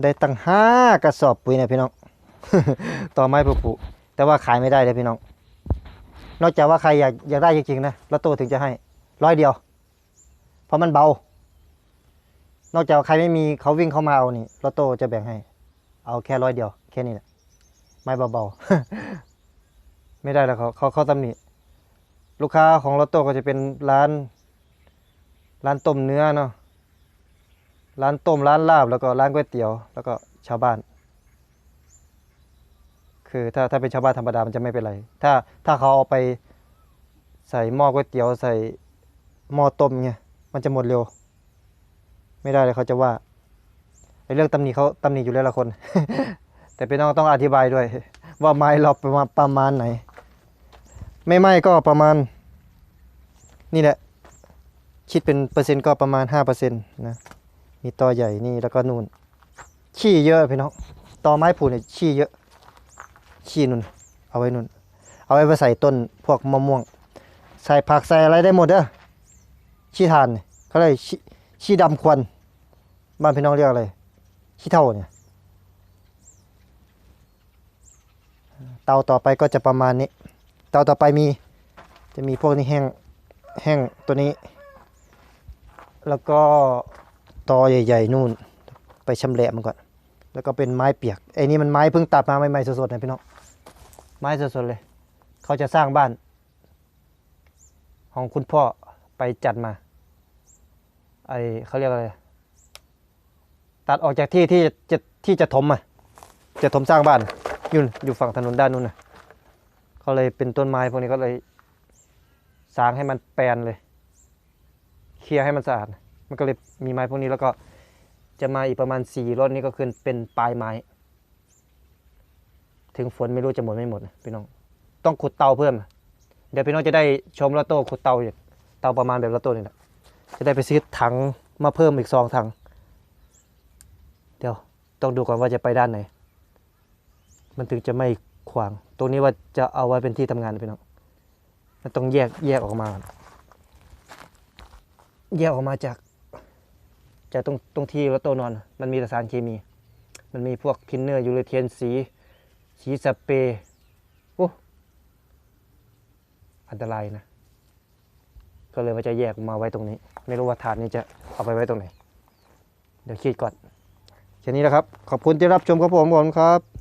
ได้ตั้งห้ากระสอบปุ๋ยเนี่ยพี่น้อง ต่อไม้ปลูกแต่ว่าขายไม่ได้เลยพี่น้อง นอกจากว่าใครอยากอยากได้จริงๆนะรถตู้ถึงจะให้ร้อยเดียว เพราะมันเบา นอกจากใครไม่มีเขาวิ่งเข้ามาเอานี่รถตู้จะแบ่งให้ เอาแค่ร้อยเดียว แค่นี้แหละไม่เบาๆ ไม่ได้แล้วเขาเขาเขาตำหนิลูกค้าของรถตู้ก็จะเป็นร้าน ร้านต้มเนื้อเนาะ ร้านต้มร้านลาบแล้วก็ร้านก๋วยเตี๋ยว แล้วก็ชาวบ้าน คือถ้าถ้าเป็นชาวบ้านธรรมดามันจะไม่เป็นไร ถ้าถ้าเขาเอาไปใส่หม้อก๋วยเตี๋ยวใส่หม้อต้มเงี้ยมันจะหมดเร็ว ไม่ได้เลยเขาจะว่าไอ้เรื่องตำหนิเขาตำหนิอยู่แล้วละคน แต่พี่น้องต้องอธิบายด้วย ว่าไม้เราประมาณประมาณไหน ไม่ไหม้ก็ประมาณ นี่แหละ คิดเป็นเปอร์เซ็นต์ก็ประมาณห้าเปอร์เซ็นต์นะ มีตอใหญ่นี่แล้วก็นู่น ขี้เยอะพี่น้องตอไม้ผูเนี่ยขี้เยอะ ขี้นุ่น เอาไว้นุ่น เอาไว้ไปใส่ต้นพวกมะม่วง ใส่ผักใส่อะไรได้หมดเด้อขี้ทานเนี่ยเขาเลยขี้ขี้ดำควันบ้านพี่น้องเรียกอะไรขี้เท่าเนี่ยเตาต่อไปก็จะประมาณนี้ เตาต่อไปมีจะมีพวกนี้แห้งแห้งตัวนี้ แล้วก็ ตอใหญ่ๆนู่น ไปชำแหละมันก่อน แล้วก็เป็นไม้เปียกไอ้นี่มันไม้เพิ่งตัดมาใหม่ๆสดๆนะพี่น้องไม้สดๆเลย เขาจะสร้างบ้าน ของคุณพ่อไปจัดมาไอเขาเรียกอะไรตัดออกจากที่ที่จะที่จะถมอะจะถมสร้างบ้านอยู่อยู่ฝั่งถนนด้านนู้นนะเขาเลยเป็นต้นไม้พวกนี้ก็เลยสางให้มันแปลนเลย เคลียร์ให้มันสะอาด มันก็เลยมีไม้พวกนี้แล้วก็จะมาอีกประมาณสี่รถนี้ก็คือเป็นปลายไม้ ถึงฝนไม่รู้จะหมดไม่หมดนะพี่น้อง ต้องขุดเตาเพิ่ม เดี๋ยวพี่น้องจะได้ชมรถโต้ขุดเตาอีกเตาประมาณแบบรถโต้นี่แหละจะได้ไปซื้อถังมาเพิ่มอีกสองถัง เดี๋ยวต้องดูก่อนว่าจะไปด้านไหน มันถึงจะไม่ขวาง ตรงนี้ว่าจะเอาไว้เป็นที่ทำงานนะพี่น้องมันต้องแยกแยกออกมา แยกออกมาจาก จากตรงตรงที่รถโตนอน มันมีแต่สารเคมี มันมีพวกทินเนอร์ยูเรเทียนสี สีสเปรย์โอ้อันตรายนะ ก็เลยว่าจะแยกมาไว้ตรงนี้ ไม่รู้ว่าถาดนี้จะเอาไปไว้ตรงไหน เดี๋ยวคิดก่อนแค่นี้นะครับ ขอบคุณที่รับชมครับผมผมครับ